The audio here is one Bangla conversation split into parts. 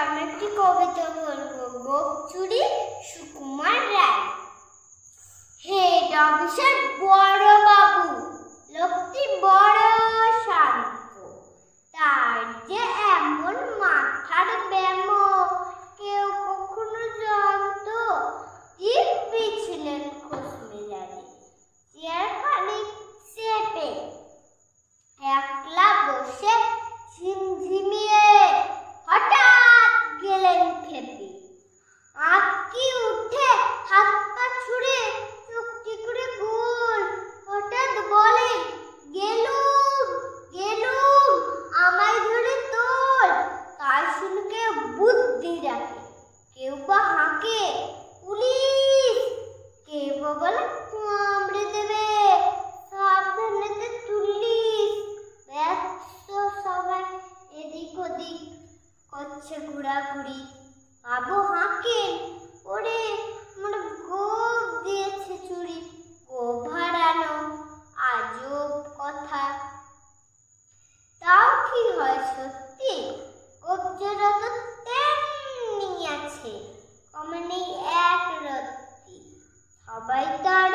আমি একটি কবিতা বলব গোপচুরি সুকুমার রায়। হেড অফিসার বড় করছে ঘোরাঘুরি বাবু হাঁকে ওরে আমার গোপ দিয়েছে চুরি গোপ হারানো আজব কথা তাও কি হয় সত্যি গোপজোড়া তো তেমনি আছে কমে নেই এক রত্তি সবাই তারে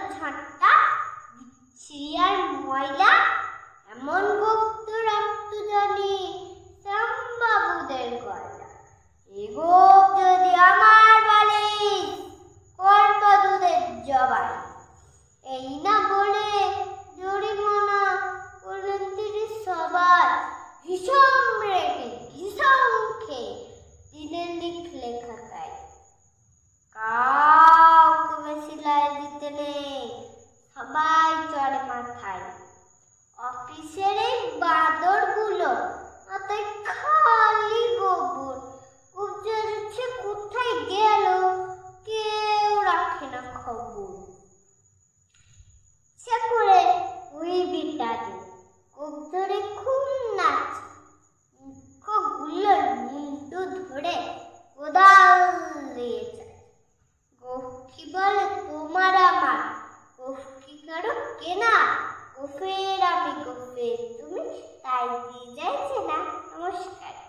খেয়াঙ্গার ঝাঁটা বিচ্ছিয়ার ময়লা, এমন গুপ্ত রক্ত জানি শ্যামবাবুদের গলা এ গোপ যদি আমার দুধের জবাই। এই না বলে জরিমানা করলেন তিনি সবার ভীষণ রেখে ভীষণ খেয়ে দিনের লিখলে খাতায় কার সবাই চড়ে মাথায়। অফিসের এই বাদরগুলো মাথায় খালি গোবর। গুবজর হচ্ছে কোথায় গেল কেউ রাখে না খবর। সে করে উই বিটারে গুবজরে খুব